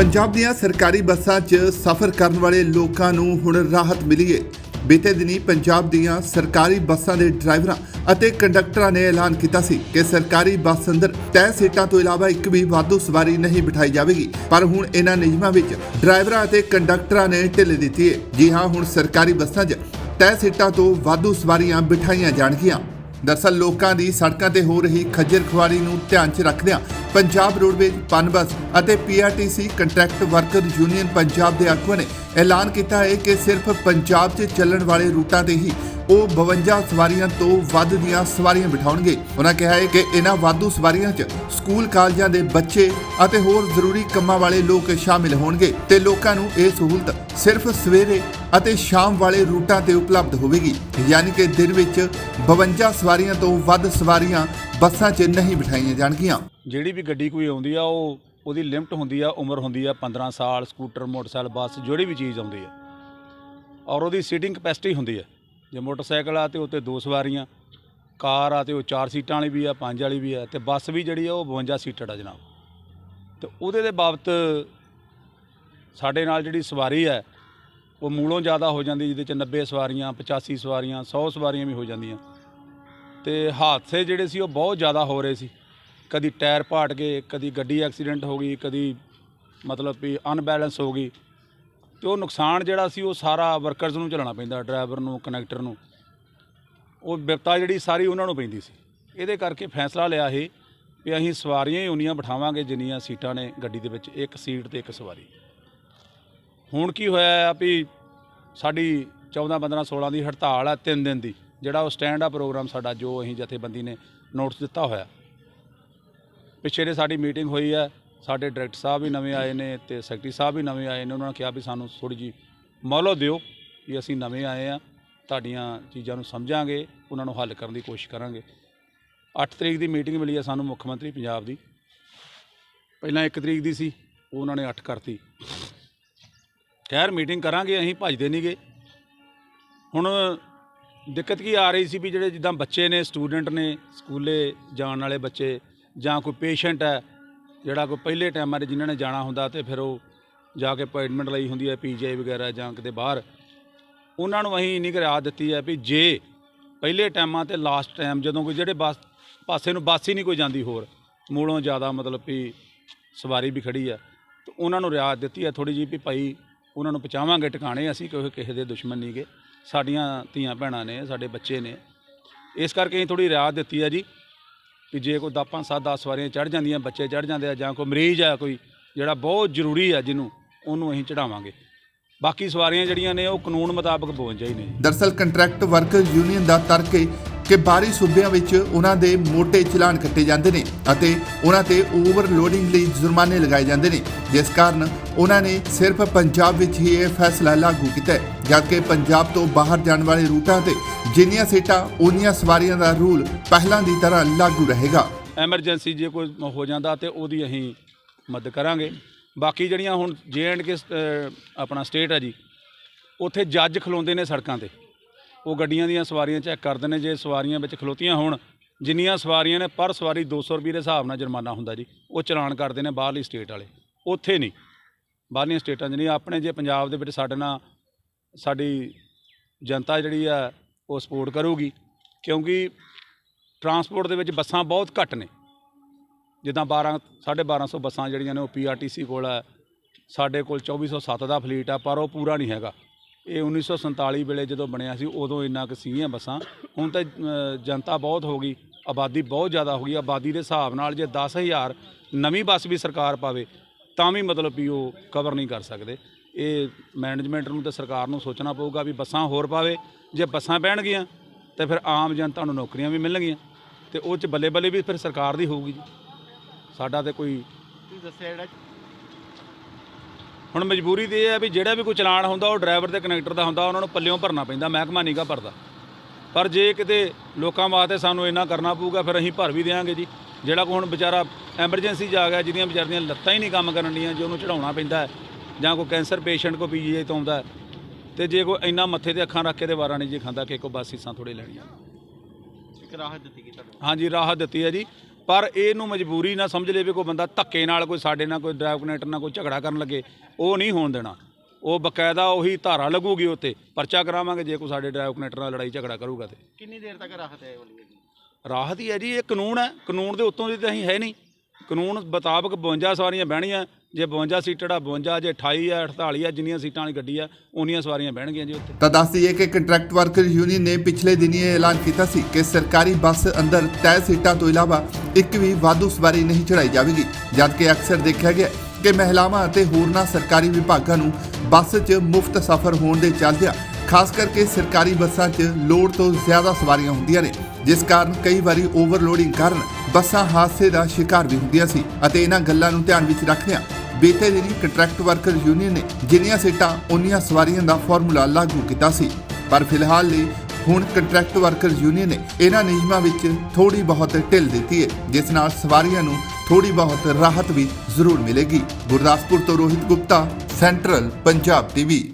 ਪੰਜਾਬ ਦੀਆਂ ਸਰਕਾਰੀ ਬੱਸਾਂ 'ਚ ਸਫ਼ਰ ਕਰਨ ਵਾਲੇ ਲੋਕਾਂ ਨੂੰ ਹੁਣ ਰਾਹਤ ਮਿਲੀ ਏ। ਬੀਤੇ ਦਿਨੀ ਪੰਜਾਬ ਦੀਆਂ ਸਰਕਾਰੀ ਬੱਸਾਂ ਦੇ ਡਰਾਈਵਰਾਂ ਅਤੇ ਕੰਡਕਟਰਾਂ ਨੇ ਐਲਾਨ ਕੀਤਾ ਸੀ ਕਿ ਸਰਕਾਰੀ ਬੱਸ ਅੰਦਰ ਤੈਅ ਸੀਟਾਂ ਤੋਂ ਇਲਾਵਾ ਇੱਕ ਵੀ ਵਾਧੂ ਸਵਾਰੀ ਨਹੀਂ ਬਿਠਾਈ ਜਾਵੇਗੀ। ਪਰ ਹੁਣ ਇਹਨਾਂ ਨਿਯਮਾਂ ਵਿੱਚ ਡਰਾਈਵਰਾਂ ਅਤੇ ਕੰਡਕਟਰਾਂ ਨੇ ਢਿੱਲ ਦਿੱਤੀ ਹੈ ਜੀ ਹਾਂ, ਹੁਣ ਸਰਕਾਰੀ ਬੱਸਾਂ 'ਚ ਤੈਅ ਸੀਟਾਂ ਤੋਂ ਵਾਧੂ ਸਵਾਰੀਆਂ ਬਿਠਾਈਆਂ ਜਾਣਗੀਆਂ। ਦਰਸਲ ਲੋਕਾਂ ਦੀ ਸੜਕਾਂ ਤੇ ਹੋ ਰਹੀ ਖੱਜਲ ਖੁਆਰੀ ਨੂੰ ਧਿਆਨ 'ਚ ਰੱਖਦਿਆਂ ਪੰਜਾਬ ਰੋਡਵੇਜ਼ ਪਨਬਸ ਅਤੇ PRTC contract worker union Punjab ਦੇ ਆਗੂਆਂ ਨੇ ਐਲਾਨ ਕੀਤਾ ਹੈ ਕਿ ਸਿਰਫ ਪੰਜਾਬ 'ਚ ਚੱਲਣ ਵਾਲੇ ਰੂਟਾਂ ਤੇ ਹੀ ਉਹ 52 ਸਵਾਰੀਆਂ ਤੋਂ ਵੱਧ ਦੀਆਂ ਸਵਾਰੀਆਂ ਬਿਠਾਉਣਗੇ। ਉਹਨਾਂ ਕਿਹਾ ਹੈ ਕਿ ਇਹਨਾਂ ਵਾਧੂ ਸਵਾਰੀਆਂ 'ਚ ਸਕੂਲ ਕਾਲਜਾਂ ਦੇ ਬੱਚੇ ਅਤੇ ਹੋਰ ਜ਼ਰੂਰੀ ਕੰਮਾਂ ਵਾਲੇ ਲੋਕ ਸ਼ਾਮਿਲ ਹੋਣਗੇ ਤੇ ਲੋਕਾਂ ਨੂੰ ਇਹ ਸਹੂਲਤ ਸਿਰਫ ਸਵੇਰੇ ਅਤੇ ਸ਼ਾਮ ਵਾਲੇ ਰੂਟਾਂ ਤੇ ਉਪਲਬਧ ਹੋਵੇਗੀ। ਯਾਨੀ ਕਿ ਦਿਨ ਵਿੱਚ 52 ਸਵਾਰੀਆਂ ਤੋਂ ਵੱਧ ਸਵਾਰੀਆਂ ਬੱਸਾਂ 'ਚ ਨਹੀਂ ਬਿਠਾਈਆਂ ਜਾਣਗੀਆਂ। ਜਿਹੜੀ ਵੀ ਗੱਡੀ ਕੋਈ ਆਉਂਦੀ ਆ, ਉਹ ਉਹਦੀ ਲਿਮਟ ਹੁੰਦੀ ਆ, ਉਮਰ ਹੁੰਦੀ ਆ 15 ਸਾਲ, ਸਕੂਟਰ, ਮੋਟਰਸਾਈਕਲ, ਬੱਸ, ਜਿਹੜੀ ਵੀ ਚੀਜ਼ ਆਉਂਦੀ ਆ। ਔਰ ਉਹਦੀ ਸੀਟਿੰਗ ਕਪੈਸਿਟੀ ਹੁੰਦੀ ਆ। ਜੇ ਮੋਟਰਸਾਈਕਲ ਆ ਤੇ ਉੱਤੇ ਦੋ ਸਵਾਰੀਆਂ, ਕਾਰ ਆ ਤੇ ਉਹ ਚਾਰ ਸੀਟਾਂ ਵਾਲੀ ਵੀ ਆ, ਪੰਜ ਵਾਲੀ ਵੀ ਆ, ਤੇ ਬੱਸ ਵੀ ਜਿਹੜੀ ਆ, ਉਹ 52 ਸੀਟਡ ਆ ਜਨਾਬ। ਤੇ ਉਹਦੇ ਦੇ ਬਾਬਤ ਸਾਡੇ ਨਾਲ ਜਿਹੜੀ ਸਵਾਰੀ ਹੈ ਉਹ ਮੂਲੋਂ ਜ਼ਿਆਦਾ ਹੋ ਜਾਂਦੀ, ਜਿਹਦੇ ਚ 90 ਸਵਾਰੀਆਂ 85 ਸਵਾਰੀਆਂ 100 ਸਵਾਰੀਆਂ ਵੀ ਹੋ ਜਾਂਦੀਆਂ। ਤੇ ਹਾਦਸੇ ਜਿਹੜੇ ਸੀ, ਉਹ ਬਹੁਤ ਜ਼ਿਆਦਾ ਹੋ ਰਹੇ ਸੀ। ਕਦੀ ਟਾਇਰ ਪਾਟ ਗਏ, ਕਦੀ ਗੱਡੀ ਐਕਸੀਡੈਂਟ ਹੋ ਗਈ, ਕਦੀ ਮਤਲਬ ਵੀ ਅਨਬੈਲੈਂਸ ਹੋ ਗਈ। ਤੇ ਉਹ ਨੁਕਸਾਨ ਜਿਹੜਾ ਸੀ, ਉਹ ਸਾਰਾ ਵਰਕਰਸ ਨੂੰ ਝੱਲਣਾ ਪੈਂਦਾ, ਡਰਾਈਵਰ ਨੂੰ, ਕਨੈਕਟਰ ਨੂੰ। ਉਹ ਵਿਪਤਾ ਜਿਹੜੀ ਸਾਰੀ ਉਹਨਾਂ ਨੂੰ ਪੈਂਦੀ ਸੀ। ਇਹਦੇ ਕਰਕੇ ਫੈਸਲਾ ਲਿਆ ਸੀ ਵੀ ਅਸੀਂ ਸਵਾਰੀਆਂ ਹੀ ਉਨੀਆਂ ਬਿਠਾਵਾਂਗੇ, ਜਿੰਨੀਆਂ ਸੀਟਾਂ ਨੇ ਗੱਡੀ ਦੇ ਵਿੱਚ, ਇੱਕ ਸੀਟ ਤੇ ਇੱਕ ਸਵਾਰੀ। ਹੁਣ ਕੀ ਹੋਇਆ ਆ ਵੀ ਸਾਡੀ 14 15 16 ਦੀ ਹੜਤਾਲ ਆ 3 ਦਿਨ ਦੀ, ਜਿਹੜਾ ਉਹ ਸਟੈਂਡ ਆ ਪ੍ਰੋਗਰਾਮ ਸਾਡਾ, ਜੋ ਅਸੀਂ ਜਥੇਬੰਦੀ ਨੇ ਨੋਟਿਸ ਦਿੱਤਾ ਹੋਇਆ। ਪਿੱਛੇ ਦੇ ਸਾਡੀ ਮੀਟਿੰਗ ਹੋਈ ਹੈ ਸਾਡੇ ਡਾਇਰੈਕਟਰ ਸਾਹਿਬ ਵੀ ਨਵੇਂ ਆਏ ਨੇ ਤੇ ਸੈਕਟਰੀ ਸਾਹਿਬ ਵੀ ਨਵੇਂ ਆਏ ਨੇ, ਉਹਨਾਂ ਨੇ ਕਿਹਾ ਵੀ ਸਾਨੂੰ ਥੋੜੀ ਜੀ ਮੌਲੋ ਦਿਓ ਵੀ ਅਸੀਂ ਨਵੇਂ ਆਏ ਆ, ਤੁਹਾਡੀਆਂ ਚੀਜ਼ਾਂ ਨੂੰ ਸਮਝਾਂਗੇ, ਉਹਨਾਂ ਨੂੰ ਹੱਲ ਕਰਨ ਦੀ ਕੋਸ਼ਿਸ਼ ਕਰਾਂਗੇ। 8 ਤਰੀਕ ਦੀ ਮੀਟਿੰਗ ਮਿਲੀ ਹੈ ਸਾਨੂੰ ਮੁੱਖ ਮੰਤਰੀ ਪੰਜਾਬ ਦੀ। ਪਹਿਲਾਂ 1 ਤਰੀਕ ਦੀ ਸੀ ਉਹਨਾਂ ਨੇ 8 ਕਰਤੀ। ਖੈਰ ਮੀਟਿੰਗ ਕਰਾਂਗੇ, ਅਸੀਂ ਭੱਜਦੇ ਨਹੀਂਗੇ ਹੁਣ ਦਿੱਕਤ ਕੀ ਆ ਰਹੀ ਸੀ ਵੀ ਜਿਹੜੇ ਜਿੱਦਾਂ ਬੱਚੇ ਨੇ, ਸਟੂਡੈਂਟ ਨੇ, ਸਕੂਲੇ ਜਾਣ ਵਾਲੇ ਬੱਚੇ ਜਾਂ ਕੋਈ ਪੇਸ਼ੈਂਟ ਹੈ, ਜਿਹੜਾ ਕੋਈ ਪਹਿਲੇ ਟਾਈਮਾਂ 'ਤੇ ਜਿਨ੍ਹਾਂ ਨੇ ਜਾਣਾ ਹੁੰਦਾ ਤੇ ਫਿਰ ਉਹ ਜਾ ਕੇ ਅਪਾਇੰਟਮੈਂਟ ਲਈ ਹੁੰਦੀ ਹੈ ਪੀਜੀਆਈ ਵਗੈਰਾ ਜਾਂ ਕਿਤੇ ਬਾਹਰ। ਉਹਨਾਂ ਨੂੰ ਅਸੀਂ ਇੰਨੀ ਕਰਾ ਦਿੱਤੀ ਹੈ ਵੀ ਜੇ ਪਹਿਲੇ ਟਾਈਮਾਂ ਤੇ ਲਾਸਟ ਟਾਈਮ ਜਦੋਂ ਕੋਈ ਜਿਹੜੇ ਬੱਸ ਪਾਸੇ ਨੂੰ ਬੱਸ ਹੀ ਨਹੀਂ ਕੋਈ ਜਾਂਦੀ ਹੋਰ ਮੂਲੋਂ ਜ਼ਿਆਦਾ ਮਤਲਬ ਵੀ ਸਵਾਰੀ ਵੀ ਖੜੀ ਆ ਤੇ ਉਹਨਾਂ ਨੂੰ ਰਿਆਤ ਦਿੱਤੀ ਹੈ ਥੋੜੀ ਜਿਹੀ ਵੀ ਭਾਈ ਉਹਨਾਂ ਨੂੰ ਪਹੁੰਚਾਵਾਂਗੇ, ਟਿਕਾਣੇ ਅਸੀਂ ਕੋਈ ਕਿਸੇ ਦੇ ਦੁਸ਼ਮਣ ਨਹੀਂਗੇ ਸਾਡੀਆਂ ਧੀਆਂ ਭੈਣਾਂ ਨੇ, ਸਾਡੇ ਬੱਚੇ ਨੇ। ਇਸ ਕਰਕੇ ਅਸੀਂ ਥੋੜੀ ਰਿਆਇਤ ਦਿੱਤੀ ਹੈ ਜੀ ਕਿ ਜੇ ਕੋਈ 10 5 7 10 ਸਵਾਰੀਆਂ ਚੜ ਜਾਂਦੀਆਂ, ਬੱਚੇ ਚੜ ਜਾਂਦੇ ਆ, ਜਾਂ ਕੋਈ ਮਰੀਜ਼ ਆ ਕੋਈ, ਜਿਹੜਾ ਬਹੁਤ ਜ਼ਰੂਰੀ ਆ ਜਿਹਨੂੰ, ਉਹਨੂੰ ਅਸੀਂ ਚੜਾਵਾਂਗੇ ਬਾਕੀ ਸਵਾਰੀਆਂ ਜਿਹੜੀਆਂ ਨੇ, ਉਹ ਕਾਨੂੰਨ ਮੁਤਾਬਕ 52 ਜਾਈ ਨੇ ਜੀ। ਦਰਸਲ ਕੰਟਰੈਕਟ ਵਰਕਰ ਯੂਨੀਅਨ ਦਾ ਤਰਕ ਹੈ ਕਿ ਬਾਹਰੀ ਸੂਬਿਆਂ ਵਿੱਚ ਉਹਨਾਂ ਦੇ ਮੋٹے ਚਲਾਨ ਕੱਟੇ ਜਾਂਦੇ ਨੇ ਅਤੇ ਉਹਨਾਂ ਤੇ ਓਵਰਲੋਡਿੰਗ ਲਈ ਜੁਰਮਾਨੇ ਲਗਾਏ ਜਾਂਦੇ ਨੇ। ਜਿਸ ਕਾਰਨ ਉਹਨਾਂ ਨੇ ਸਿਰਫ ਪੰਜਾਬ ਵਿੱਚ ਹੀ ਇਹ ਫੈਸਲਾ ਲਾਗੂ ਕੀਤਾ ਹੈ, ਜਦਕਿ ਪੰਜਾਬ ਤੋਂ ਬਾਹਰ ਜਾਣ ਵਾਲੇ ਰੂਟਾਂ ਤੇ ਜਿੰਨੀਆਂ ਸੀਟਾਂ ਉਨੀਆਂ ਸਵਾਰੀਆਂ ਦਾ ਰੂਲ ਪਹਿਲਾਂ ਦੀ ਤਰ੍ਹਾਂ ਲਾਗੂ ਰਹੇਗਾ। ਐਮਰਜੈਂਸੀ ਜੇ ਕੋਈ ਹੋ ਜਾਂਦਾ ਤੇ ਉਹਦੀ ਅਸੀਂ ਮਦਦ ਕਰਾਂਗੇ। ਬਾਕੀ ਜਿਹੜੀਆਂ ਹੁਣ ਜੇ ਐਂਡ ਕੇ ਆਪਣਾ ਸਟੇਟ ਹੈ ਜੀ, ਉੱਥੇ ਜੱਜ ਖਲੋਂਦੇ ਨੇ ਸੜਕਾਂ ਤੇ। ਉਹ ਗੱਡੀਆਂ ਦੀਆਂ ਸਵਾਰੀਆਂ ਚੈੱਕ ਕਰਦੇ ਨੇ, ਜੇ ਸਵਾਰੀਆਂ ਵਿੱਚ ਖਲੋਤੀਆਂ ਹੋਣ, ਜਿੰਨੀਆਂ ਸਵਾਰੀਆਂ ਨੇ ਪਰ ਸਵਾਰੀ 200 ਰੁਪਏ ਦੇ ਹਿਸਾਬ ਨਾਲ ਜੁਰਮਾਨਾ ਹੁੰਦਾ ਜੀ, ਉਹ ਚਲਾਨ ਕਰਦੇ ਨੇ ਬਾਹਰਲੀ ਸਟੇਟ ਵਾਲੇ। ਉੱਥੇ ਨਹੀਂ। ਬਾਹਰਲੀਆਂ ਸਟੇਟਾਂ 'ਚ ਨਹੀਂ, ਆਪਣੇ ਜੇ ਪੰਜਾਬ ਦੇ ਵਿੱਚ ਸਾਡੇ ਨਾਲ, ਸਾਡੀ ਜਨਤਾ ਜਿਹੜੀ ਆ, ਉਹ ਸਪੋਰਟ ਕਰੂਗੀ, ਕਿਉਂਕਿ ਟਰਾਂਸਪੋਰਟ ਦੇ ਵਿੱਚ ਬੱਸਾਂ ਬਹੁਤ ਘੱਟ ਨੇ। ਜਿੱਦਾਂ 12 1250 ਬੱਸਾਂ ਜਿਹੜੀਆਂ ਨੇ, ਉਹ ਪੀਆਰਟੀਸੀ ਕੋਲ ਹੈ ਸਾਡੇ ਕੋਲ 2407 ਦਾ ਫਲੀਟ ਆ, ਪਰ ਉਹ ਪੂਰਾ ਨਹੀਂ ਹੈਗਾ। ਇਹ 1947 ਵੇਲੇ ਜਦੋਂ ਬਣਿਆ ਸੀ, ਉਦੋਂ ਇੰਨਾ ਕੁ ਸੀਗੀਆਂ ਬੱਸਾਂ। ਹੁਣ ਤਾਂ ਜਨਤਾ ਬਹੁਤ ਹੋ ਗਈ, ਆਬਾਦੀ ਬਹੁਤ ਜ਼ਿਆਦਾ ਹੋ ਗਈ। ਆਬਾਦੀ ਦੇ ਹਿਸਾਬ ਨਾਲ ਜੇ 10000 ਨਵੀਂ ਬੱਸ ਵੀ ਸਰਕਾਰ ਪਾਵੇ, ਤਾਂ ਵੀ ਮਤਲਬ ਵੀ ਉਹ ਕਵਰ ਨਹੀਂ ਕਰ ਸਕਦੇ। ਇਹ ਮੈਨੇਜਮੈਂਟ ਨੂੰ ਤੇ ਸਰਕਾਰ ਨੂੰ ਸੋਚਣਾ ਪਊਗਾ ਵੀ ਬੱਸਾਂ ਹੋਰ ਪਾਵੇ। ਜੇ ਬੱਸਾਂ ਪੈਣਗੀਆਂ, ਤੇ ਫਿਰ ਆਮ ਜਨਤਾ ਨੂੰ ਨੌਕਰੀਆਂ ਵੀ ਮਿਲਣਗੀਆਂ। ਤੇ ਉਹ ਚ ਬੱਲੇ ਬੱਲੇ ਵੀ ਫਿਰ ਸਰਕਾਰ ਦੀ ਹੋਊਗੀ ਜੀ। ਸਾਡਾ ਤੇ ਕੋਈ ਤੁਸੀਂ ਦੱਸਿਆ ਜਿਹੜਾ ਹੁਣ ਮਜਬੂਰੀ ਤੇ ਇਹ ਹੈ ਵੀ ਜਿਹੜਾ ਵੀ ਕੋਈ ਚਲਾਨ ਹੁੰਦਾ ਉਹ ਡਰਾਈਵਰ ਤੇ ਕਨੈਕਟਰ ਦਾ ਹੁੰਦਾ ਉਹਨਾਂ ਨੂੰ ਪੱਲਿਓਂ ਭਰਨਾ ਪੈਂਦਾ ਮਹਿਕਮਾ ਨੀਗਾ ਭਰਦਾ। ਪਰ ਜੇ ਕਿਤੇ ਲੋਕਾਂ ਵਾਸਤੇ ਸਾਨੂੰ ਇੰਨਾ ਕਰਨਾ ਪਊਗਾ ਫਿਰ ਅਸੀਂ ਭਰ ਵੀ ਦੇਵਾਂਗੇ ਜੀ। ਜਿਹੜਾ ਕੋਈ ਹੁਣ ਵਿਚਾਰਾ ਐਮਰਜੈਂਸੀ ਆ ਗਿਆ ਜਿਹਦੀਆਂ ਵਿਚਾਰੀਆਂ ਲੱਤਾਂ ਹੀ ਨਹੀਂ ਕੰਮ ਕਰਨ ਦੀਆਂ ਜੇ ਉਹਨੂੰ ਚੜਾਉਣਾ ਪੈਂਦਾ ਜਾਂ ਕੋਈ ਕੈਂਸਰ ਪੇਸ਼ੈਂਟ ਕੋ ਪੀਜੀਆਈ ਤੋਂ ਆਉਂਦਾ ਤੇ ਜੇ ਕੋਈ ਇੰਨਾ ਮੱਥੇ ਤੇ ਅੱਖਾਂ ਰੱਖ ਕੇ ਤੇ ਵਾਰਾ ਨਹੀਂ ਜੀ ਖਾਂਦਾ ਕਿ ਕੋ ਬਸ ਸੀਸਾਂ ਥੋੜੇ ਲੈਣੀਆਂ। ਇੱਕ ਰਾਹਤ ਦਿੱਤੀ ਗਈ ਤੁਹਾਨੂੰ ਹਾਂਜੀ ਰਾਹਤ ਦਿੱਤੀ ਹੈ ਜੀ। ਪਰ ਇਹਨੂੰ ਮਜਬੂਰੀ ਨਾ ਸਮਝ ਲਵੇ ਕੋਈ ਬੰਦਾ ਧੱਕੇ ਨਾਲ ਕੋਈ ਸਾਡੇ ਨਾਲ ਕੋਈ ਡਰਾਈਵ ਕਨੈਕਟਰ ਨਾਲ ਕੋਈ ਝਗੜਾ ਕਰਨ ਲੱਗੇ ਉਹ ਨਹੀਂ ਹੋਣ ਦੇਣਾ। ਉਹ ਬਕਾਇਦਾ ਉਹੀ ਧਾਰਾ ਲੱਗੂਗੀ ਉੱਤੇ ਪਰਚਾ ਕਰਾਵਾਂਗੇ ਜੇ ਕੋਈ ਸਾਡੇ ਡਰਾਈਵ ਕਨੈਕਟਰ ਨਾਲ ਲੜਾਈ ਝਗੜਾ ਕਰੂਗਾ ਤੇ। ਕਿੰਨੀ ਦੇਰ ਤੱਕ ਰਾਹਤ ਹੈ ਵਾਲੀ ਜੀ ਰਾਹਤ ਹੀ ਹੈ ਜੀ ਇਹ ਕਾਨੂੰਨ ਹੈ ਕਾਨੂੰਨ ਦੇ ਉੱਤੋਂ ਦੀ ਤਾਂ ਅਸੀਂ ਹੈ ਨਹੀਂ। ਕਾਨੂੰਨ ਮੁਤਾਬਕ 52 ਸਵਾਰੀਆਂ ਬਹਿਣੀਆਂ ਜੇ 52 ਸੀਟਡ 52 ਜੇ 28 ਆ 48 ਆ, ਜਿੰਨੀਆਂ ਸੀਟਾਂ ਵਾਲੀ ਗੱਡੀ ਆ ਉਨੀਆਂ ਸਵਾਰੀਆਂ ਬਹਿਣਗੀਆਂ ਜੀ ਉੱਤੇ ਤਾਂ ਦੱਸ ਦਈਏ ਕਿ ਕੰਟਰੈਕਟ ਵਰਕਰ ਯੂਨੀਅਨ ਨੇ ਪਿਛਲੇ ਦਿਨੀ ਇਹ ਐਲਾਨ ਕੀਤਾ ਸੀ ਕਿ ਸਰਕਾਰੀ ਬੱਸ ਅੰਦਰ ਤੈਅ ਸੀਟਾਂ ਤੋਂ ਇਲਾਵਾ ਇੱਕ ਵੀ ਵਾਧੂ ਸਵਾਰੀ ਨਹੀਂ ਚੜਾਈ ਜਾਵੇਗੀ। ਜਦਕਿ ਅਕਸਰ ਦੇਖਿਆ ਗਿਆ ਕਿ ਮਹਿਲਾਵਾਂ ਅਤੇ ਹੋਰਨਾਂ ਸਰਕਾਰੀ ਵਿਭਾਗਾਂ ਨੂੰ ਬੱਸ 'ਚ ਮੁਫਤ ਸਫ਼ਰ ਹੋਣ ਦੇ ਚੱਲਦਿਆਂ ਖਾਸ ਕਰਕੇ ਸਰਕਾਰੀ ਬੱਸਾਂ 'ਚ ਲੋੜ ਤੋਂ ਜ਼ਿਆਦਾ ਸਵਾਰੀਆਂ ਹੁੰਦੀਆਂ ਨੇ, ਜਿਸ ਕਾਰਨ ਕਈ ਵਾਰੀ ਓਵਰਲੋਡਿੰਗ ਕਾਰਨ ਬੱਸਾਂ ਹਾਦਸੇ ਦਾ ਸ਼ਿਕਾਰ ਵੀ ਹੁੰਦੀਆਂ ਸੀ ਅਤੇ ਇਹਨਾਂ ਗੱਲਾਂ ਨੂੰ ਧਿਆਨ ਵਿੱਚ ਰੱਖਦਿਆਂ ਬੀਤੇ ਦਿਨੀ ਕੰਟਰੈਕਟ ਵਰਕਰ ਯੂਨੀਅਨ ਨੇ ਜਿੰਨੀਆਂ ਸੀਟਾਂ ਉਨੀਆਂ ਸਵਾਰੀਆਂ ਦਾ ਫਾਰਮੂਲਾ ਲਾਗੂ ਕੀਤਾ ਸੀ। ਪਰ ਫਿਲਹਾਲ ਲਈ ਹੁਣ ਕੰਟਰੈਕਟ ਵਰਕਰ ਯੂਨੀਅਨ ਨੇ ਇਹਨਾਂ ਨਿਯਮਾਂ ਵਿੱਚ ਥੋੜੀ ਬਹੁਤ ਢਿੱਲ ਦਿੱਤੀ ਹੈ, ਜਿਸ ਨਾਲ ਸਵਾਰੀਆਂ ਨੂੰ ਥੋੜੀ ਬਹੁਤ ਰਾਹਤ ਵੀ ਜ਼ਰੂਰ ਮਿਲੇਗੀ। ਗੁਰਦਾਸਪੁਰ ਤੋਂ ਰੋਹਿਤ ਗੁਪਤਾ ਸੈਂਟਰਲ ਪੰਜਾਬ ਟੀਵੀ